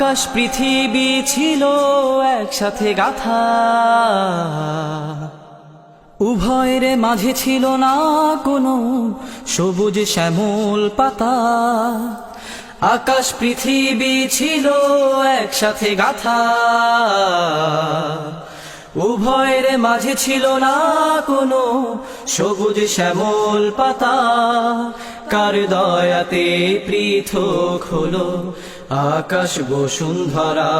আকাশ পৃথিবী ছিল একসাথে গাথা। উভয়ের মাঝে ছিল না কোনো সবুজ শ্যামল পাতা। আকাশ পৃথিবী ছিল একসাথে গাথা। উভয়ের মাঝে ছিল না কোনো সবুজ শ্যামল পাতা। কার দয়াতে পৃথক হলো। আকাশ বসুন্ধরা,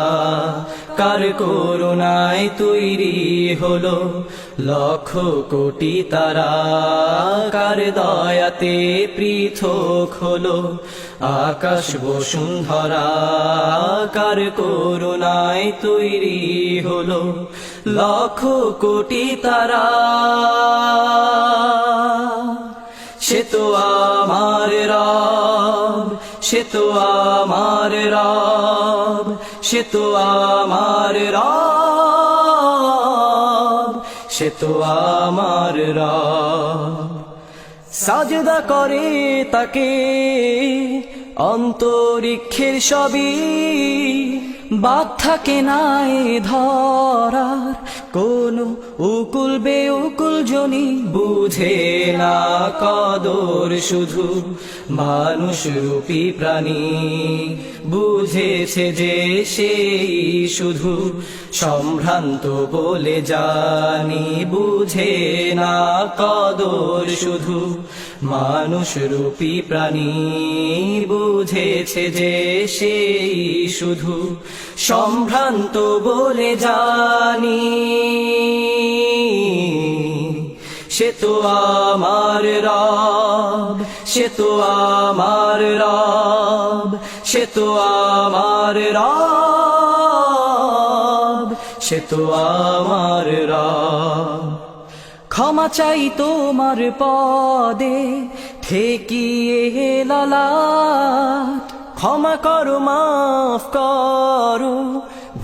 কার করুণায় তৈরি হলো? লক্ষ কোটি তারা, কার দয়াতে পৃথক হলো? আকাশ বসুন্ধরা, কার করুণায় তৈরি হলো? লক্ষ কোটি তারা সে আমার রব সে আমার রব সে আমার রব সে আমার রব সাজদা করে তাকে অন্তরিক্ষের সবই, বাদ থাকে নাই ধরার কোন উকুল বেউকুল জনি বুঝে না কদর শুধু মানুষ রূপী প্রাণী। বুঝেছে যে সেই শুধু সম্ভ্রান্ত বলে জানি। বুঝে না কদর শুধু মানুষ রূপী প্রাণী। বুঝেছে যে সেই শুধু সম্ভ্রান্ত বলে জানি। সে তো আমার রব, সে তো আমার রব, সে তো আমার রব, সে তো আমার রব। ক্ষমা চাই তোমার পদে, ঠেকিয়ে লালাট ক্ষমা করো, মাফ করো,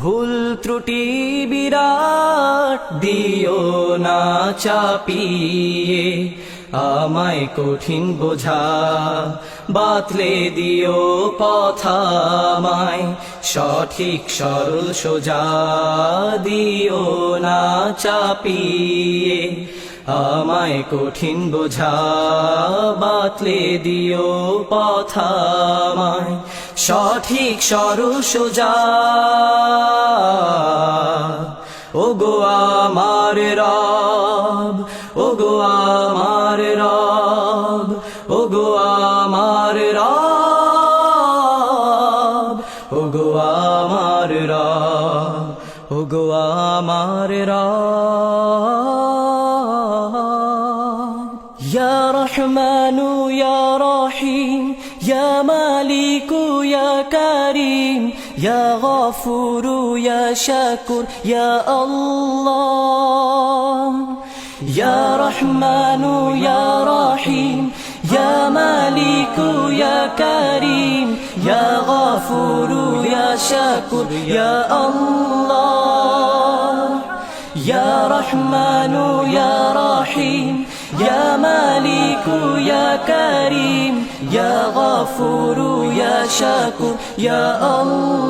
ভুল ত্রুটি বিরাট দিও না চাপিয়ে, আমায় কঠিন বোঝা বাতলে দিও পথামায় সঠিক সরল সোজা দিও না চাপিয়ে আমায় কঠিন বোঝা, বাতলে দিও পথামায় সঠিক সরল সোজা। ও গো আমার রব ও গো আমার রব ও গো আমার রব ও গো আমার রব ও গো আমার রব। رحيم يا مالك يا كريم يا غفور يا شكور يا الله يا رحمن يا رحيم يا مالك يا كريم يا غفور يا شكور يا الله يا رحمن يا رحيم يا مالك يا كريم يا غفور يا شكور يا الله